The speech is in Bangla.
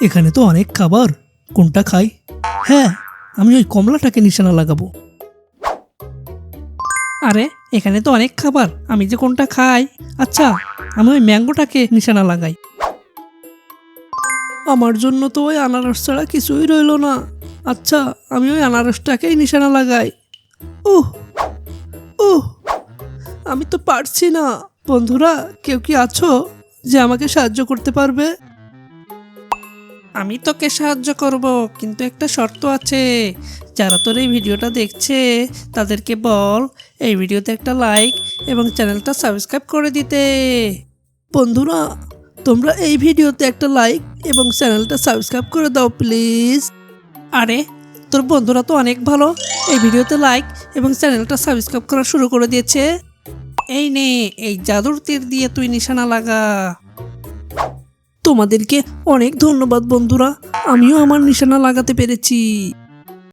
এখানে তো অনেক খাবার। কোনটা খাই? হ্যাঁ আমি ওই কমলাটাকে নিশানা লাগাবো। আরে, এখানে তো অনেক খাবার। আমি যে কোনটা খাই? আচ্ছা আমি ওই ম্যাঙ্গোটাকে নিশানা লাগাই। আমার জন্য তো ওই আনারস ছাড়া কিছুই রইল না। আচ্ছা আমি ওই আনারসটাকেই নিশানা লাগাই। উহ উহ, আমি তো পারছি না। বন্ধুরা, কেউ কি আছো যে আমাকে সাহায্য করতে পারবে? আমি তোকে সাহায্য করব, কিন্তু একটা শর্ত আছে। যারা তোর এই ভিডিওটা দেখছে, তাদেরকে বল, এই ভিডিওতে একটা লাইক এবং চ্যানেলটা সাবস্ক্রাইব করে দিতে। বন্ধুরা, তোমরা এই ভিডিওতে একটা লাইক এবং চ্যানেলটা সাবস্ক্রাইব করে দাও, প্লিজ। আরে, তোর বন্ধুরা তো অনেক ভালো। এই ভিডিওতে লাইক এবং চ্যানেলটা সাবস্ক্রাইব করা শুরু করে দিয়েছে। এই নে, এই জাদুর তীর দিয়ে তুই নিশানা লাগা। তোমাদেরকে অনেক ধন্যবাদ বন্ধুরা। আমিও আমার নিশানা লাগাতে পেরেছি।